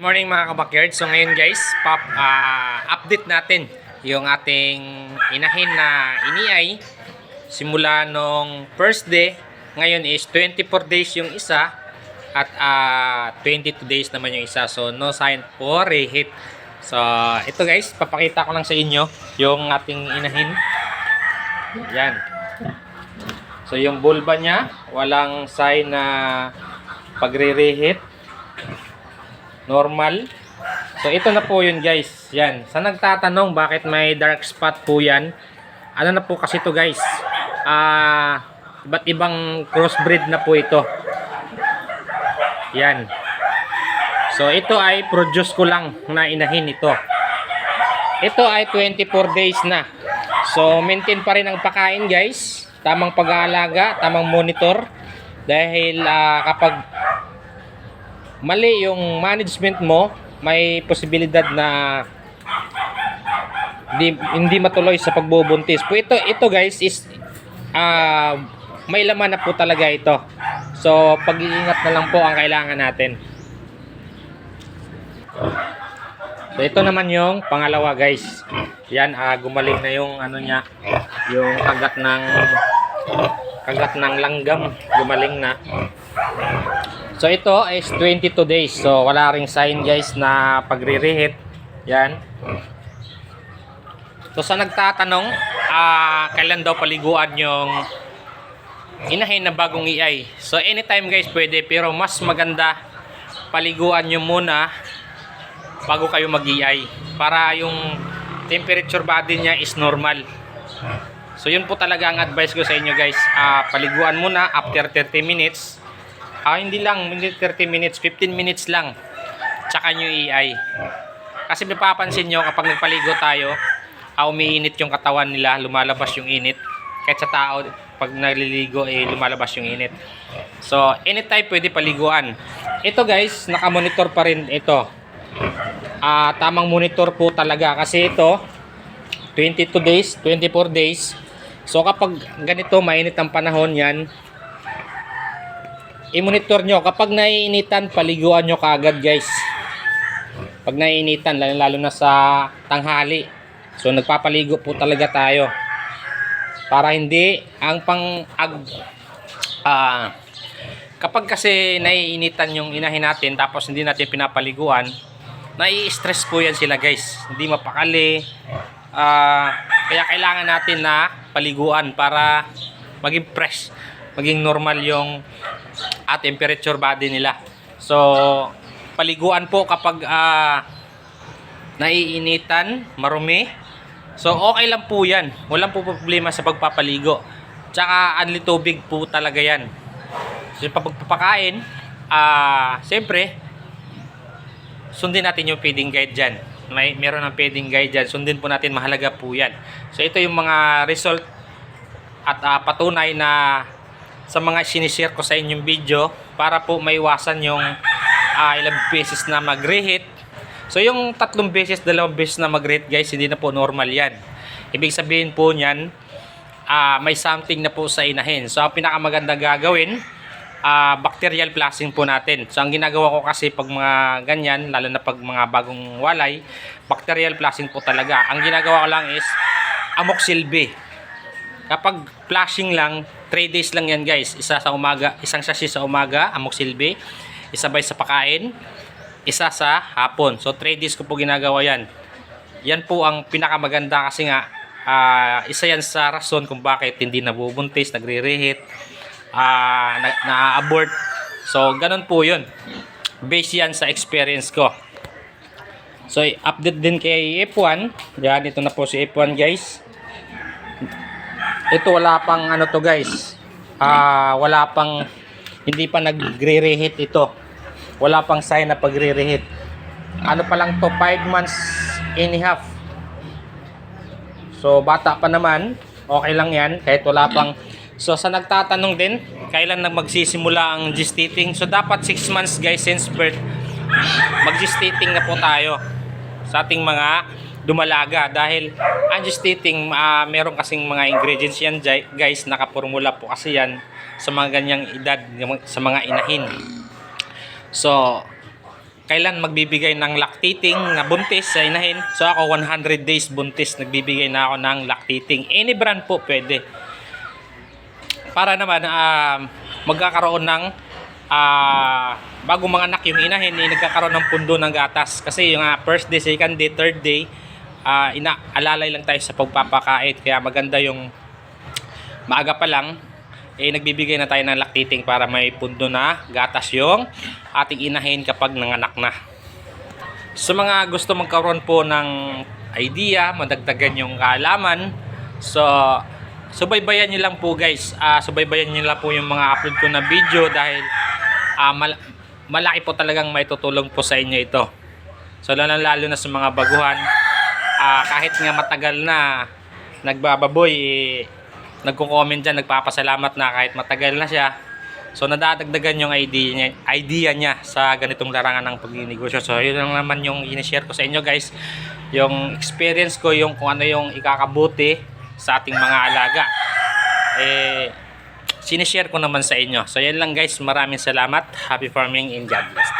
Morning mga kabakyard. So ngayon guys, pop, ah, update natin yung ating inahin na iniay. Simula nung first day, ngayon is 24 days yung isa at ah, 22 days naman yung isa. So no sign for reheat. So ito guys, papakita ko lang sa inyo yung ating inahin. Yan. So yung bulba niya, walang sign na pagre-reheat normal. So ito na po yun guys. Yan. Sa nagtatanong bakit may dark spot po yan. Ano na po kasi to guys. Ah, iba't ibang crossbreed na po ito. Yan. So ito ay produce ko lang na inahin ito. Ito ay 24 days na. So maintain pa rin ang pakain guys. Tamang pag-aalaga, tamang monitor. Dahil ah, kapag mali yung management mo, may posibilidad na hindi, hindi matuloy sa pagbubuntis. Po ito, ito guys is ah, may laman na po talaga ito. So, pag-iingat na lang po ang kailangan natin. So, ito naman yung pangalawa guys. Yan, ah, gumaling na yung ano niya, yung kagat ng kagat ng langgam, gumaling na. So ito is 22 days. So wala ring sign guys na pagre-reheat. Yan. So sa nagtatanong, ah kailan daw paliguan yung inahin na bagong iay. So anytime guys pwede pero mas maganda paliguan nyo muna bago kayo mag-iay para yung temperature body niya is normal. So yun po talaga ang advice ko sa inyo guys. Ah paliguan muna after 30 minutes Ah, hindi lang, hindi 30 minutes, 15 minutes lang. Tsaka nyo i-ay. Kasi mapapansin nyo kapag nagpaligo tayo, ah, umiinit yung katawan nila, lumalabas yung init. Kahit sa tao, pag naliligo, eh, lumalabas yung init. So, anytime pwede paliguan. Ito guys, nakamonitor pa rin ito. Ah, tamang monitor po talaga kasi ito 22 days, 24 days. So kapag ganito mainit ang panahon 'yan, i-monitor nyo. Kapag naiinitan, paliguan nyo kaagad guys. Pag naiinitan, lalo, lalo na sa tanghali. So nagpapaligo po talaga tayo. Para hindi ang pang ag ah kapag kasi naiinitan yung inahin natin tapos hindi natin pinapaliguan, nai-stress po yan sila guys. Hindi mapakali. Ah, kaya kailangan natin na paliguan para maging fresh, maging normal yung at temperature body nila. So, paliguan po kapag ah, naiinitan, marumi. So, okay lang po yan. Walang po problema sa pagpapaligo. Tsaka, anli tubig po talaga yan. So, pagpapakain, ah, siyempre, sundin natin yung feeding guide dyan. May, meron ng feeding guide dyan. Sundin po natin, mahalaga po yan. So, ito yung mga result at ah, patunay na sa mga sinishare ko sa inyong video para po maiwasan yung ah, ilang beses na mag-reheat. So yung tatlong beses, dalawang beses na mag-reheat guys, hindi na po normal yan. Ibig sabihin po niyan, ah, may something na po sa inahin. So ang pinakamaganda gagawin, ah, bacterial flushing po natin. So ang ginagawa ko kasi pag mga ganyan, lalo na pag mga bagong walay, bacterial flushing po talaga. Ang ginagawa ko lang is amoxil B. Kapag flashing lang, 3 days lang yan guys. Isa sa umaga, isang sachet sa umaga, amoxil B. Isabay sa pakain, isa sa hapon. So 3 days ko po ginagawa yan. Yan po ang pinakamaganda kasi nga ah, isa yan sa rason kung bakit hindi nabubuntis, nagre-reheat, ah, na- na-abort. So ganun po yun. Base yan sa experience ko. So update din kay F1. Yan, ito na po si F1 guys. Ito wala pang ano to guys. Ah, wala pang hindi pa nagre-reheat ito. Wala pang sign na pagre-reheat. Ano pa lang to 5 months and a half. So bata pa naman, okay lang 'yan kahit wala pang So sa nagtatanong din, kailan na magsisimula ang gestating? So dapat 6 months guys since birth mag-gestating na po tayo sa ating mga dumalaga dahil ang gestating ah, meron kasing mga ingredients yan guys nakapormula po kasi yan sa mga ganyang edad sa mga inahin so kailan magbibigay ng lactating na buntis sa inahin. So ako 100 days buntis nagbibigay na ako ng lactating. Any brand po pwede. Para naman ah, magkakaroon ng ah, bago mga anak yung inahin, eh, nagkakaroon ng pundo ng gatas. Kasi yung ah, first day, second day, third day, ah, inaalalay lang tayo sa pagpapakait. Kaya maganda yung maaga pa lang, eh nagbibigay na tayo ng lactating para may pundo na gatas yung ating inahin kapag nanganak na. Sa mga gusto magkaroon po ng idea, madagdagan yung kaalaman, so subaybayan nyo lang po guys. Ah, subaybayan nyo lang po yung mga upload ko na video dahil ah, mal- malaki po talagang may tutulong po sa inyo ito. So lalo lalo na sa mga baguhan, ah, kahit nga matagal na nagbababoy, eh, nagko-comment dyan, nagpapasalamat na kahit matagal na siya. So nadadagdagan yung idea niya, idea niya sa ganitong larangan ng pagninegosyo. So yun lang naman yung in-share ko sa inyo guys. Yung experience ko, yung kung ano yung ikakabuti sa ating mga alaga. Eh, sinishare ko naman sa inyo. So yan lang guys, maraming salamat. Happy farming and God bless.